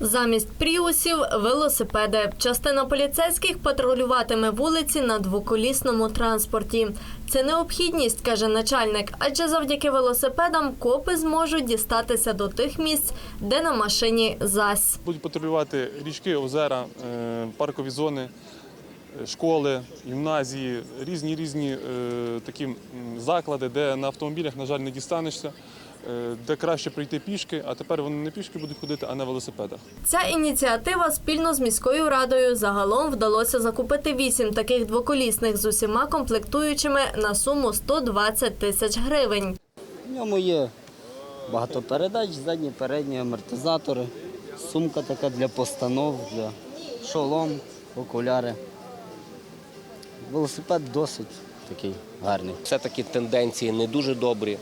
Замість пріусів велосипеди. Частина поліцейських патрулюватиме вулиці на двоколісному транспорті. Це необхідність, каже начальник, адже завдяки велосипедам копи зможуть дістатися до тих місць, де на машині зась. Будуть патрулювати річки, озера, е, паркові зони, е, школи, гімназії, різні різні е, такі заклади, де на автомобілях, на жаль, не дістанешся, де краще прийти пішки, а тепер вони не пішки будуть ходити, а на велосипедах. Ця ініціатива спільно з міською радою загалом вдалося закупити вісім таких двоколісних з усіма комплектуючими на суму 120 тисяч гривень. В ньому є багато передач, задні, передні амортизатори, сумка така для постанов, для шолом, окуляри. Велосипед досить такий гарний. Все-таки тенденції не дуже добрі.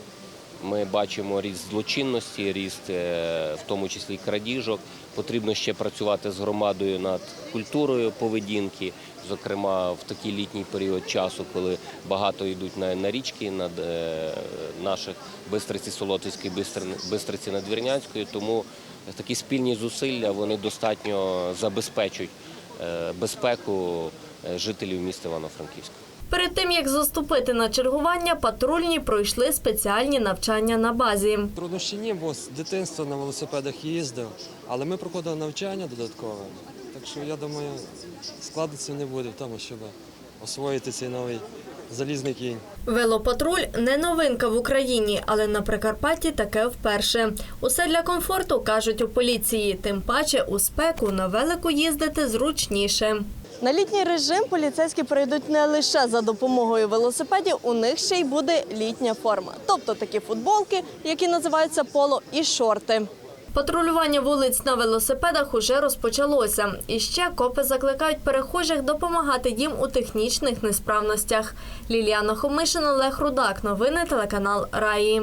Ми бачимо ріст злочинності, ріст, е, в тому числі крадіжок. Потрібно ще працювати з громадою над культурою поведінки, зокрема в такий літній період часу, коли багато йдуть на, на річки над е, наших Бистриці Солотицької, Бистриці Надвірнянської. Тому такі спільні зусилля вони достатньо забезпечують е, безпеку е, жителів міста Івано-Франківська. Перед тим як заступити на чергування, патрульні пройшли спеціальні навчання на базі. Труднощі ні, бо з дитинства на велосипедах їздив, але ми проходили навчання додаткове. Так що я думаю, складності не буде в тому, щоб освоїти цей новий залізний кінь. Велопатруль не новинка в Україні, але на Прикарпатті таке вперше. Усе для комфорту кажуть у поліції. Тим паче у спеку на велику їздити зручніше. На літній режим поліцейські прийдуть не лише за допомогою велосипедів, у них ще й буде літня форма, тобто такі футболки, які називаються поло, і шорти. Патрулювання вулиць на велосипедах уже розпочалося. І ще копи закликають перехожих допомагати їм у технічних несправностях. Ліліана Хомишин, Олег Рудак. Новини телеканал Раї.